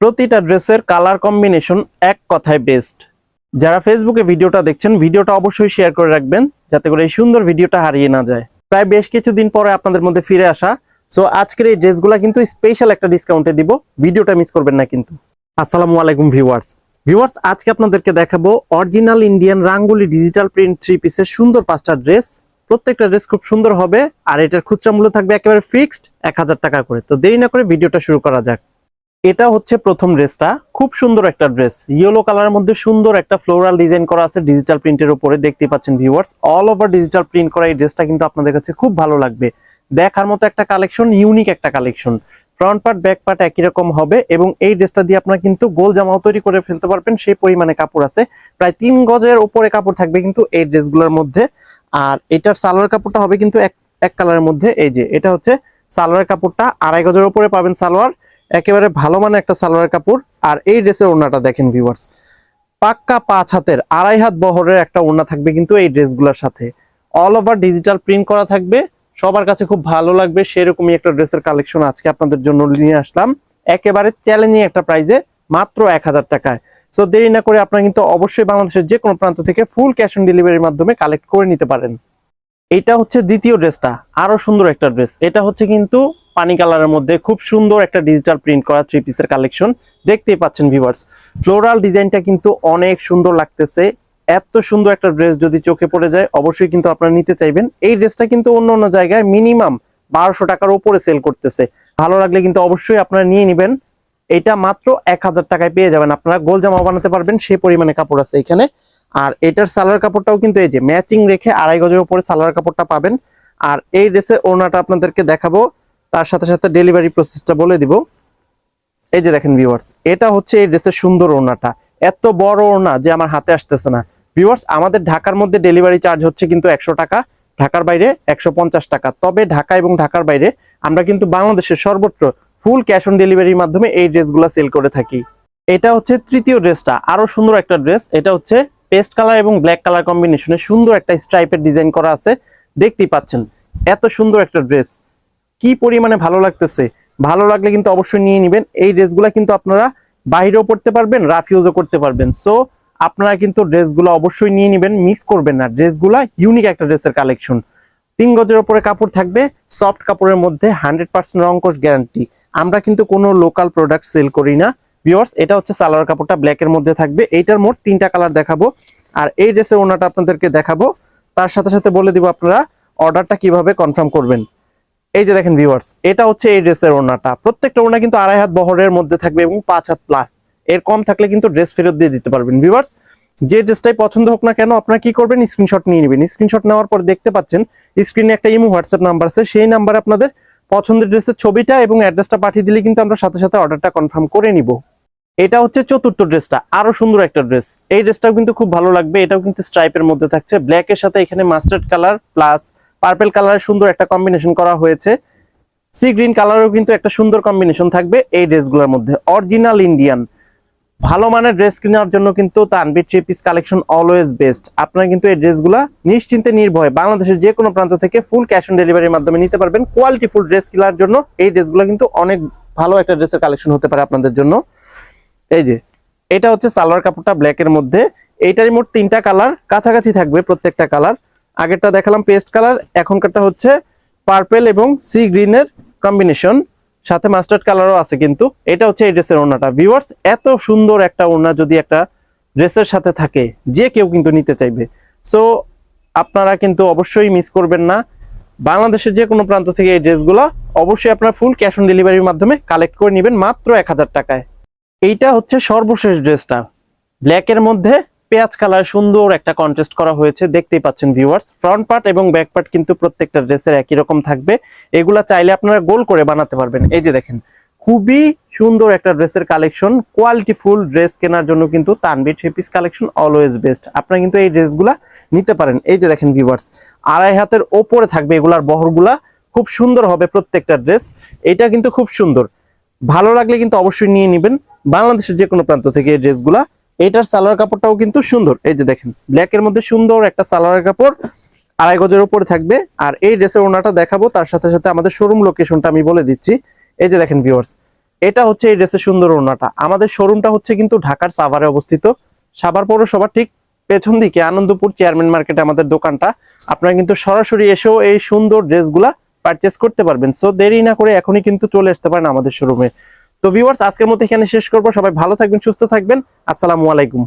প্রতিটা ড্রেসের colour combination এক কথায় বেস্ট যারা ফেসবুকে ভিডিওটা দেখছেন, ভিডিওটা অবশ্যই শেয়ার করে রাখবেন, যাতে করে এই সুন্দর ভিডিওটা হারিয়ে না যায়। প্রায় বেশ কিছুদিন পরে আপনাদের মধ্যে ফিরে আসা। সো আজকের এই ড্রেসগুলো কিন্তু স্পেশাল একটা ডিসকাউন্টে দিব। ভিডিওটা মিস করবেন না কিন্তু। আসসালামু আলাইকুম ভিউয়ার্স ভিউয়ার্স আজকে আপনাদেরকে দেখাবো original Indian Rangoli digital print three পিসের সুন্দর পাঁচটা ড্রেস প্রত্যেকটা ড্রেস খুব সুন্দর হবে, আর এটার খুচরা মূল্য থাকবে একেবারে ফিক্সড এক হাজার টাকা করে। তো দেরি না করে ভিডিওটা শুরু করা যাক। এটা হচ্ছে প্রথম ড্রেসটা। খুব সুন্দর একটা ড্রেস। ইয়েলো কালারের মধ্যে সুন্দর একটা ফ্লোরাল ডিজাইন করা আছে ডিজিটাল প্রিন্টের উপরে। দেখতে পাচ্ছেন viewers all over digital print করা এই ড্রেসটা কিন্তু আপনাদের কাছে খুব ভালো লাগবে। দেখার মতো একটা কালেকশন ইউনিক একটা collection front part back part একই রকম হবে এবং এই ড্রেসটা দিয়ে আপনারা কিন্তু গোল জামাও তৈরি করে ফেলতে পারবেন। সেই পরিমাণে কাপড় আছে। প্রায় তিন গজের উপরে কাপড় থাকবে কিন্তু এই ড্রেসগুলোর মধ্যে। আর এটার সালোয়ার কাপড়টা হবে কিন্তু এক এক কালারের মধ্যে। এই যে, এটা হচ্ছে সালোয়ার কাপড়টা। আড়াই গজের উপরে পাবেন সালোয়ার। একেবারে ভালো মানে একটা সালোয়ার কাপড়। আর এই ড্রেসের ওড়নাটা দেখেন ভিউয়ার্স পাক্কা পাঁচ হাতের আড়াই হাত বহরের একটা ওড়না থাকবে কিন্তু এই ড্রেসগুলোর সাথে। অল ওভার ডিজিটাল প্রিন্ট করা থাকবে। সবার কাছে খুব ভালো লাগবে, সেরকমই একটা ড্রেসের কালেকশন আজকে আপনাদের জন্য নিয়ে আসলাম। একেবারে চ্যালেঞ্জিং একটা প্রাইজে মাত্র এক হাজার টাকায়। সো দেরি না করে আপনারা কিন্তু অবশ্যই বাংলাদেশের যে কোনো প্রান্ত থেকে ফুল ক্যাশ অন ডেলিভারির মাধ্যমে কালেক্ট করে নিতে পারেন। এটা হচ্ছে দ্বিতীয় ড্রেসটা, আরও সুন্দর একটা ড্রেস। এটা হচ্ছে কিন্তু পানি কালারের মধ্যে খুব সুন্দর একটা ডিজিটাল প্রিন্ট করা থ্রি পিসের কালেকশন দেখতেই পাচ্ছেন ভিভার্স ফ্লোরাল ডিজাইনটা কিন্তু অনেক সুন্দর লাগতেছে। এত সুন্দর একটা ড্রেস যদি চোখে পড়ে যায়, অবশ্যই কিন্তু আপনারা নিতে চাইবেন। এই ড্রেসটা কিন্তু অন্য অন্য জায়গায় মিনিমাম বারোশো টাকার উপরে সেল করতেছে। ভালো লাগলে কিন্তু অবশ্যই আপনারা নিয়ে নেবেন। এটা মাত্র এক হাজার টাকায় পেয়ে যাবেন। আপনারা গোল জামা বানাতে পারবেন, সে পরিমাণে কাপড় আছে এখানে। আর এটার সালোয়ার কাপড়টাও কিন্তু এই যে ম্যাচিং রেখে আড়াই গজের উপরে সালোয়ার কাপড়টা পাবেন। আর এই ড্রেসের ওড়নাটা আপনাদেরকে দেখাবো। তার সাথে সাথে ডেলিভারি প্রসেসটা বলে দিব। এই যে দেখেন ভিউয়ার্স এটা হচ্ছে এই ড্রেসের সুন্দর ওড়নাটা। এত বড় ওড়না যে আমার হাতে আসতেছে না। ভিউয়ার্স আমাদের ঢাকার মধ্যে ডেলিভারি চার্জ হচ্ছে কিন্তু একশো টাকা, ঢাকার বাইরে একশো পঞ্চাশ টাকা। তবে ঢাকা এবং ঢাকার বাইরে আমরা কিন্তু বাংলাদেশের সর্বত্র ফুল ক্যাশ অন ডেলিভারির মাধ্যমে এই ড্রেসগুলো সেল করে থাকি। এটা হচ্ছে তৃতীয় ড্রেসটা, আরও সুন্দর একটা ড্রেস। এটা হচ্ছে পেস্ট কালার এবং ব্ল্যাক কালার কম্বিনেশনে সুন্দর একটা স্ট্রাইপের ডিজাইন করা আছে। দেখতেই পাচ্ছেন, এত সুন্দর একটা ড্রেস। কি পরিমাণে ভালো লাগতেছে? ভালো লাগলে কিন্তু অবশ্যই নিয়ে নেবেন। এই ড্রেসগুলো কিন্তু আপনারা বাইরেও পড়তে পারবেন রাফ ইউজও করতে পারবেন। সো আপনারা কিন্তু ড্রেসগুলো অবশ্যই নিয়ে নেবেন, মিস করবেন না। ড্রেসগুলা ইউনিক একটা ড্রেসের কালেকশন তিন গজের উপরে কাপড় থাকবে সফট কাপড়ের মধ্যে হান্ড্রেড পার্সেন্ট রঙ্কশ গ্যারান্টি আমরা কিন্তু কোনো লোকাল প্রোডাক্ট সেল করি না। ভিওর্স এটা হচ্ছে সালোয়ার কাপড়টা ব্ল্যাক এর মধ্যে থাকবে। এইটার মোট তিনটা কালার দেখাবো। আর এই ড্রেসের ওনাটা আপনাদেরকে দেখাবো। তার সাথে সাথে বলে দিব আপনারা অর্ডারটা কীভাবে কনফার্ম করবেন। এই যে দেখেন ভিউয়ার্স এটা হচ্ছে এই ড্রেসের ওড়নাটা। প্রত্যেকটা ওড়না কিন্তু আড়াই হাত বহরের মধ্যে থাকবে এবং পাঁচ হাত প্লাস এর কম থাকলে কিন্তু ড্রেস ফেরত দিয়ে দিতে পারবেন। ভিউয়ার্স যে ড্রেসটাই পছন্দ হোক না কেন, আপনারা কি করবেন? স্ক্রিনশট নিয়ে নেবেন। স্ক্রিনশট নেওয়ার পর দেখতে পাচ্ছেন স্ক্রিনে একটা ইমো হোয়াটসঅ্যাপ নাম্বার আছে। সেই নাম্বারে আপনাদের পছন্দের ড্রেসের ছবিটা এবং অ্যাড্রেসটা পাঠিয়ে দিলে কিন্তু আমরা সাথে সাথে অর্ডারটা কনফার্ম করে নিব। এটা হচ্ছে চতুর্থ ড্রেসটা আরও সুন্দর একটা ড্রেস এই ড্রেসটাও কিন্তু খুব ভালো লাগবে। এটাও কিন্তু স্ট্রাইপের মধ্যে থাকছে। ব্ল্যাক এর সাথে এখানে মাস্টার্ড কালার প্লাস পার্পেল কালারের সুন্দর একটা কম্বিনেশন করা হয়েছে। সি গ্রিন কালারও কিন্তু একটা সুন্দর কম্বিনেশন থাকবে এই ড্রেসগুলোর মধ্যে। অরিজিনাল ইন্ডিয়ান ভালো মানের ড্রেস কেনার জন্য কিন্তু Tanbir three piece collection always best আপনারা কিন্তু এই ড্রেসগুলো নিশ্চিন্তে নির্ভয়ে বাংলাদেশের যে কোনো প্রান্ত থেকে ফুল ক্যাশ অন ডেলিভারির মাধ্যমে নিতে পারবেন। কোয়ালিটি ফুল ড্রেস কেনার জন্য এই ড্রেসগুলো কিন্তু অনেক ভালো একটা ড্রেসের কালেকশন হতে পারে আপনাদের জন্য। এই যে, এটা হচ্ছে সালোয়ার কাপড়টা ব্ল্যাকের মধ্যে। এইটারই মোট তিনটা কালার কাছাকাছি থাকবে প্রত্যেকটা কালার আগেরটা দেখালাম পেস্ট কালার এখনকারটা হচ্ছে পার্পেল এবং সি গ্রিনের কম্বিনেশন সাথে মাস্টার্ড কালারও আছে কিন্তু। এটা হচ্ছে এই ড্রেসের ওড়নাটা। ভিউয়ার্স এত সুন্দর একটা ওড়না যদি একটা ড্রেসের সাথে থাকে, যে কেউ কিন্তু নিতে চাইবে। সো আপনারা কিন্তু অবশ্যই মিস করবেন না। বাংলাদেশের যে কোনো প্রান্ত থেকে এই ড্রেসগুলো অবশ্যই আপনারা ফুল ক্যাশ অন ডেলিভারির মাধ্যমে কালেক্ট করে নেবেন মাত্র এক হাজার টাকায়। এইটা হচ্ছে সর্বশেষ ড্রেসটা ব্ল্যাকের মধ্যে পেঁয়াজ কালার সুন্দর একটা কন্টেস্ট করা হয়েছে, দেখতেই পাচ্ছেন ভিউয়ার্স ফ্রন্ট পার্ট এবং ব্যাক পার্ট কিন্তু প্রত্যেকটা ড্রেসের একই রকম থাকবে। এগুলা চাইলে আপনারা গোল করে বানাতে পারবেন। এই যে দেখেন, খুবই সুন্দর একটা ড্রেসের কালেকশন কোয়ালিটি ফুল ড্রেস কেনার জন্য কিন্তু Tanbir three piece collection always best আপনারা কিন্তু এই ড্রেসগুলা নিতে পারেন। এই যে দেখেন ভিউয়ার্স আড়াই হাতের ওপরে থাকবে এগুলার বহরগুলা। খুব সুন্দর হবে প্রত্যেকটা ড্রেস। এটা কিন্তু খুব সুন্দর। ভালো লাগলে কিন্তু অবশ্যই নিয়ে নেবেন। বাংলাদেশের যে কোনো প্রান্ত থেকে এই ড্রেসগুলা এইটার সালোয়ার কাপড়টাও কিন্তু সুন্দর। এই যে দেখেন ব্ল্যাক এর মধ্যে সুন্দর একটা সালোয়ার কাপড় আড়াই গজের উপরে থাকবে। আর এই ড্রেসের ওনাটা দেখাবো, তার সাথে সাথে আমাদের শোরুম লোকেশনটা আমি বলে দিচ্ছি। এই যে দেখেন ভিউয়ার্স এটা হচ্ছে এই ড্রেসের সুন্দর ওড়নাটা আমাদের শোরুমটা হচ্ছে কিন্তু ঢাকার সাভারে অবস্থিত। সাভার পৌরসভা ঠিক পেছন দিকে আনন্দপুর চেয়ারম্যান মার্কেটে আমাদের দোকানটা। আপনারা কিন্তু সরাসরি এসেও এই সুন্দর ড্রেসগুলা পারচেস করতে পারবেন। সো দেরি না করে এখনই কিন্তু চলে আসতে পারেন আমাদের শোরুমে তো ভিউয়ার্স আজকের মধ্যে এখানে শেষ করব। সবাই ভালো থাকবেন সুস্থ থাকবেন। আসসালামু আলাইকুম।